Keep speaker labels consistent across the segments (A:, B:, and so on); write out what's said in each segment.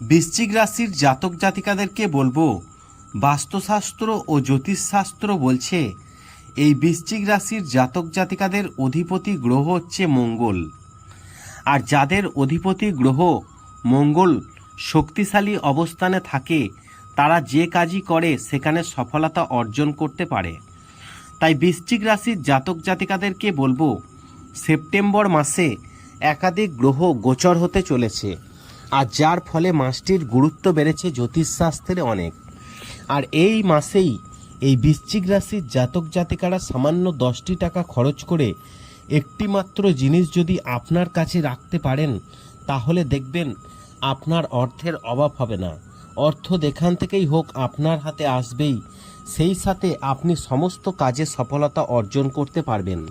A: বৃশ্চিক রাশির জাতক জাতিকাদেরকে বলব, বাস্তুশাস্ত্র ও জ্যোতিষশাস্ত্র বলছে, এই বৃশ্চিক রাশির জাতক জাতিকাদের অধিপতি গ্রহ হচ্ছে মঙ্গল। আর যাদের অধিপতি গ্রহ মঙ্গল শক্তিশালী অবস্থানে থাকে, তারা যে কাজই করে সেখানে সফলতা অর্জন করতে পারে। তাই বৃশ্চিক রাশির জাতক জাতিকাদেরকে বলব, সেপ্টেম্বর মাসে একাধিক গ্রহ গোচর হতে চলেছে। আর যার ফলে মাসটির গুরুত্ব বেড়েছে জ্যোতিষশাস্ত্রে অনেক। আর এই মাসেই এই বৃশ্চিক রাশির জাতক জাতিকারা সামান্য দশটি টাকা খরচ করে একটি মাত্র জিনিস যদি আপনার কাছে রাখতে পারেন, তাহলে দেখবেন আপনার অর্থের অভাব হবে না। অর্থ দেখান থেকেই হোক আপনার হাতে আসবেই, সেই সাথে আপনি সমস্ত কাজে সফলতা অর্জন করতে পারবেন।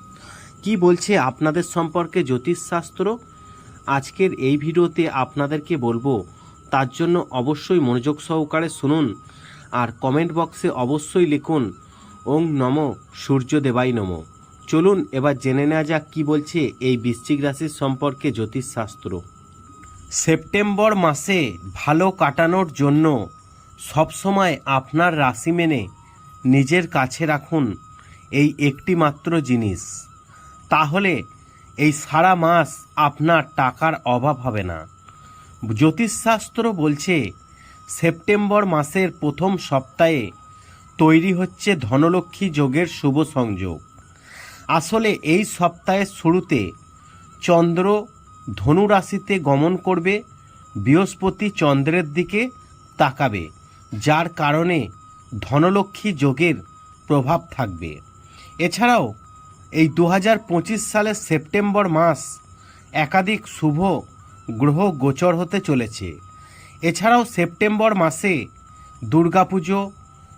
A: কি বলছে আপনাদের সম্পর্কে জ্যোতিষশাস্ত্র আজকের এই ভিডিওতে আপনাদেরকে বলব, তার জন্য অবশ্যই মনোযোগ সহকারে শুনুন আর কমেন্ট বক্সে অবশ্যই লিখুন, ওং নম সূর্য দেবাই নম। চলুন এবার জেনে নেওয়া যাক কি বলছে এই বৃশ্চিক রাশির সম্পর্কে জ্যোতিষশাস্ত্র। সেপ্টেম্বর মাসে ভালো কাটানোর জন্য সবসময় আপনার রাশি মেনে নিজের কাছে রাখুন এই একটি মাত্র জিনিস। তাহলে এই সারা মাস আপনার টাকার অভাব হবে না। জ্যোতিষশাস্ত্র বলছে, সেপ্টেম্বর মাসের প্রথম সপ্তাহে তৈরি হচ্ছে ধনলক্ষ্মী যোগের শুভ সংযোগ। আসলে এই সপ্তাহের শুরুতে চন্দ্র ধনু রাশিতে গমন করবে, বৃহস্পতি চন্দ্রের দিকে তাকাবে, যার কারণে ধনলক্ষ্মী যোগের প্রভাব থাকবে। এছাড়াও এই দু হাজার পঁচিশ সালের সেপ্টেম্বর মাস একাধিক শুভ গ্রহ গোচর হতে চলেছে। এছাড়াও সেপ্টেম্বর মাসে দুর্গাপুজো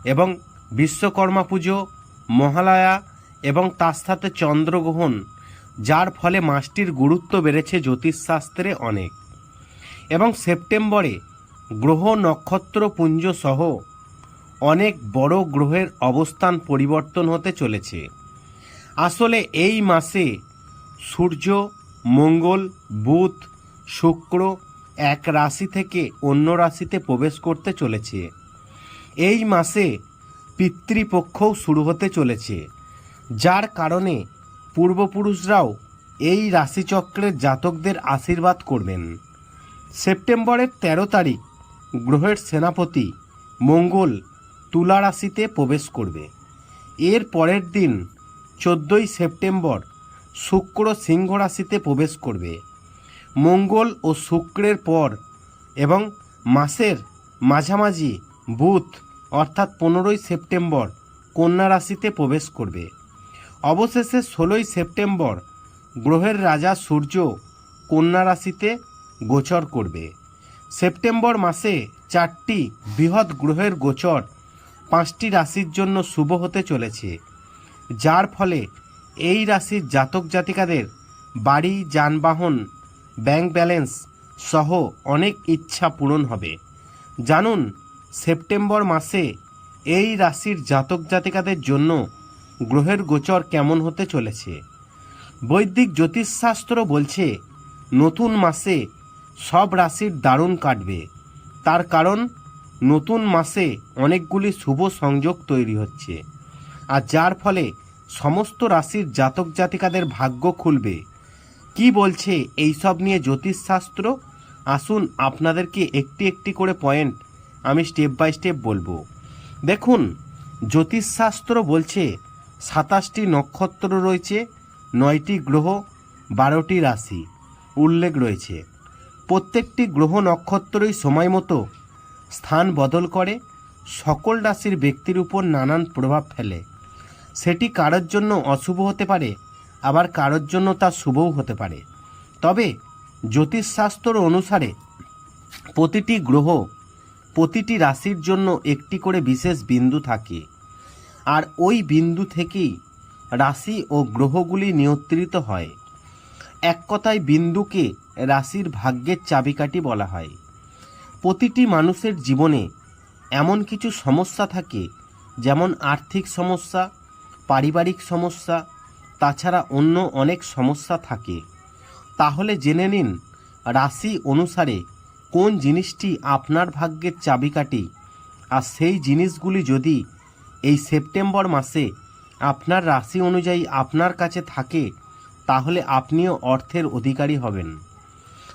A: এবং বিশ্বকর্মা পুজো, মহালয়া এবং তার সাথে চন্দ্রগ্রহণ, যার ফলে মাসটির গুরুত্ব বেড়েছে জ্যোতিষশাস্ত্রে অনেক। এবং সেপ্টেম্বরে গ্রহ নক্ষত্রপুঞ্জ সহ অনেক বড় গ্রহের অবস্থান পরিবর্তন হতে চলেছে। আসলে এই মাসে সূর্য, মঙ্গল, বুধ, শুক্র এক রাশি থেকে অন্য রাশিতে প্রবেশ করতে চলেছে। এই মাসে পিতৃপক্ষও শুরু হতে চলেছে, যার কারণে পূর্বপুরুষরাও এই রাশিচক্রের জাতকদের আশীর্বাদ করবেন। সেপ্টেম্বরের ১৩ তারিখ গ্রহের সেনাপতি মঙ্গল তুলা রাশিতে প্রবেশ করবে। এর পরের দিন চোদ্দোই সেপ্টেম্বর শুক্র সিংহ রাশিতে প্রবেশ করবে। মঙ্গল ও শুক্রের পর এবং মাসের মাঝামাঝি বুধ অর্থাৎ পনেরোই সেপ্টেম্বর কন্যা রাশিতে প্রবেশ করবে। অবশেষে ষোলোই সেপ্টেম্বর গ্রহের রাজা সূর্য কন্যা রাশিতে গোচর করবে। সেপ্টেম্বর মাসে চারটি বৃহৎ গ্রহের গোচর পাঁচটি রাশির জন্য শুভ হতে চলেছে। যার ফলে এই রাশির জাতক জাতিকাদের বাড়ি, যানবাহন ব্যাংক ব্যালেন্স সহ অনেক ইচ্ছা পূরণ হবে। জানুন, সেপ্টেম্বর মাসে এই রাশির জাতক জাতিকাদের জন্য গ্রহের গোচর কেমন হতে চলেছে? বৈদিক জ্যোতিষশাস্ত্র বলছে, নতুন মাসে সব রাশির দারুণ কাটবে। তার কারণ, নতুন মাসে অনেকগুলি শুভ সংযোগ তৈরি হচ্ছে। আর যার ফলে সমস্ত রাশির জাতক জাতিকাদের ভাগ্য খুলবে। কি বলছে এইসব নিয়ে জ্যোতিষশাস্ত্র? আসুন আপনাদেরকে একটি একটি করে পয়েন্ট আমি স্টেপ বাই স্টেপ বলব। দেখুন, জ্যোতিষশাস্ত্র বলছে সাতাশটি নক্ষত্র রয়েছে, নয়টি গ্রহ, বারোটি রাশি উল্লেখ রয়েছে। প্রত্যেকটি গ্রহ নক্ষত্রই সময় মতো স্থান বদল করে, সকল রাশির ব্যক্তির উপর নানান প্রভাব ফেলে। সেটি কারোর জন্য অশুভ হতে পারে, আবার কারোর জন্য তা শুভও হতে পারে। তবে জ্যোতিষশাস্ত্র অনুসারে প্রতিটি গ্রহ প্রতিটি রাশির জন্য একটি করে বিশেষ বিন্দু থাকে, আর ওই বিন্দু থেকেই রাশি ও গ্রহগুলি নিয়ন্ত্রিত হয়। এক কথায় বিন্দুকে রাশির ভাগ্যের চাবিকাঠি বলা হয়। প্রতিটি মানুষের জীবনে এমন কিছু সমস্যা থাকে, যেমন আর্থিক সমস্যা পারিবারিক সমস্যা, তাছাড়া অন্য অনেক সমস্যা থাকে। তাহলে জেনে নিন, রাশি অনুসারে কোন জিনিসটি আপনার ভাগ্যের চাবিকাঠি? আর সেই জিনিসগুলি যদি এই সেপ্টেম্বর মাসে আপনার রাশি অনুযায়ী আপনার কাছে থাকে, তাহলে আপনিও অর্থের অধিকারী হবেন।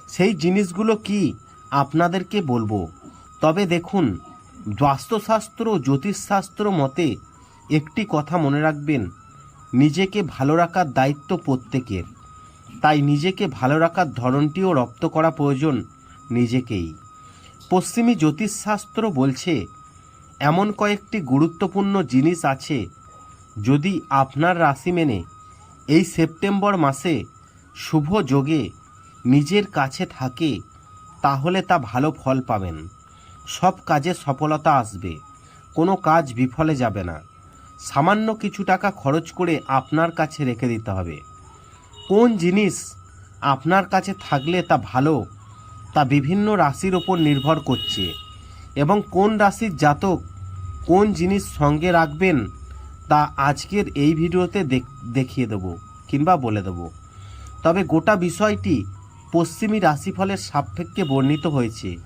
A: সেই জিনিসগুলো কি আপনাদেরকে বলব? তবে দেখুন, বাস্তুশাস্ত্র জ্যোতিষশাস্ত্র মতে একটি কথা মনে রাখবেন, নিজেকে ভালো রাখার দায়িত্ব প্রত্যেকের। তাই নিজেকে ভালো রাখার ধরনটিও রপ্ত করা প্রয়োজন নিজেকেই। পশ্চিমী জ্যোতিষশাস্ত্র বলছে, এমন কয়েকটি গুরুত্বপূর্ণ জিনিস আছে, যদি আপনার রাশি মেনে এই সেপ্টেম্বর মাসে শুভ যোগে নিজের কাছে থাকে, তাহলে তা ভালো ফল পাবেন। সব কাজে সফলতা আসবে, কোনো কাজ বিফলে যাবে না। সামান্য কিছু টাকা খরচ করে আপনার কাছে রেখে দিতে হবে। কোন জিনিস আপনার কাছে থাকলে তা ভালো, তা বিভিন্ন রাশির ওপর নির্ভর করছে এবং কোন রাশির জাতক কোন জিনিস সঙ্গে রাখবেন তা আজকের এই ভিডিওতে দেখ- দেখিয়ে দেব কিংবা বলে দেব। তবে গোটা বিষয়টি পশ্চিমী রাশিফলের সাপেক্ষে বর্ণিত হয়েছে,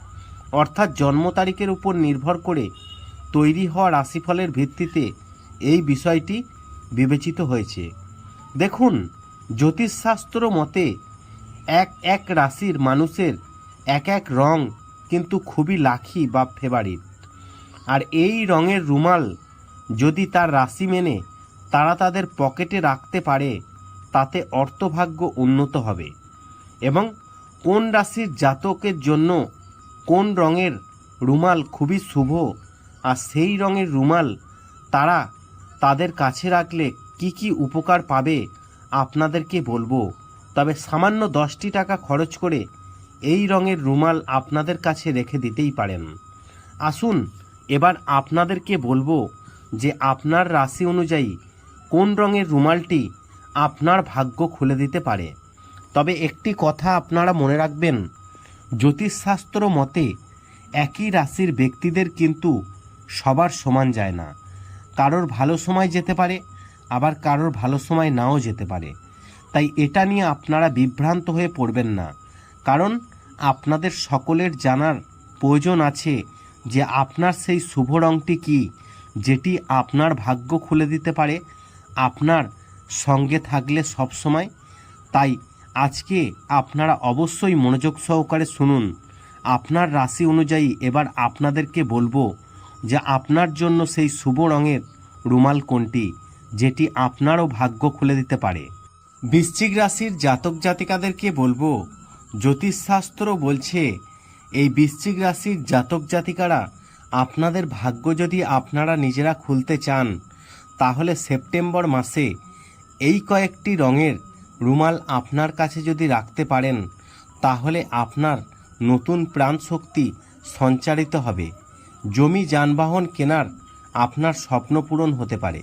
A: অর্থাৎ জন্ম তারিখের উপর নির্ভর করে তৈরি হওয়া রাশিফলের ভিত্তিতে এই বিষয়টি বিবেচিত হয়েছে। দেখুন, জ্যোতিষশাস্ত্র মতে এক এক রাশির মানুষের এক এক রং কিন্তু খুবই লাখি বা ফেভারিট আর এই রঙের রুমাল যদি তার রাশি মেনে তারা তাদের পকেটে রাখতে পারে, তাতে অর্থভাগ্য উন্নত হবে। এবং কোন রাশির জাতকের জন্য কোন রঙের রুমাল খুবই শুভ আর সেই রঙের রুমাল তারা তাদের কাছে রাখলে কি কি উপকার পাবে আপনাদেরকে বলব। তবে সামান্য দশটি টাকা খরচ করে এই রঙের রুমাল আপনাদের কাছে রেখে দিতেই পারেন। আসুন, এবার আপনাদেরকে বলব যে আপনার রাশি অনুযায়ী কোন রঙের রুমালটি আপনার ভাগ্য খুলে দিতে পারে। তবে একটি কথা আপনারা মনে রাখবেন, জ্যোতিষশাস্ত্র মতে একই রাশির ব্যক্তিদের কিন্তু সবার সমান যায় না। কারোর ভালো সময় যেতে পারে, আবার কারোর ভালো সময় নাও যেতে পারে। তাই এটা নিয়ে আপনারা বিভ্রান্ত হয়ে পড়বেন না। কারণ আপনাদের সকলের জানার প্রয়োজন আছে যে আপনার সেই শুভ রঙটি কী, যেটি আপনার ভাগ্য খুলে দিতে পারে, আপনার সঙ্গে থাকলে সব সময়। তাই আজকে আপনারা অবশ্যই মনোযোগ সহকারে শুনুন। আপনার রাশি অনুযায়ী এবার আপনাদেরকে বলব যে আপনার জন্য সেই শুভ রঙের রুমাল কোনটি, যেটি আপনারও ভাগ্য খুলে দিতে পারে। বৃশ্চিক রাশির জাতক জাতিকাদেরকে বলব, জ্যোতিষশাস্ত্র বলছে, এই বৃশ্চিক রাশির জাতক জাতিকারা আপনাদের ভাগ্য যদি আপনারা নিজেরা খুলতে চান, তাহলে সেপ্টেম্বর মাসে এই কয়েকটি রঙের রুমাল আপনার কাছে যদি রাখতে পারেন, তাহলে আপনার নতুন প্রাণ শক্তি সঞ্চারিত হবে। জমি যানবাহন কেনার আপনার স্বপ্ন পূরণ হতে পারে।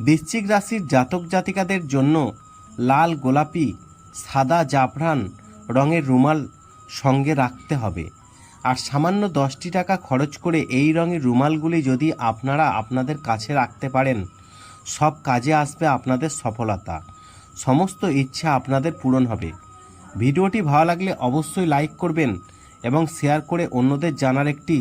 A: বৃশ্চিক রাশির জাতক জাতিকাদের জন্য লাল গোলাপি, সাদা জাফরান, রঙের রুমাল সঙ্গে রাখতে হবে। আর সামান্য দশটি টাকা খরচ করে এই রঙের রুমালগুলি যদি আপনারা আপনাদের কাছে রাখতে পারেন, সব কাজে আসবে আপনাদের সফলতা। সমস্ত ইচ্ছা আপনাদের পূরণ হবে। ভিডিওটি ভালো লাগলে অবশ্যই লাইক করবেন এবং শেয়ার করে অন্যদের জানার একটি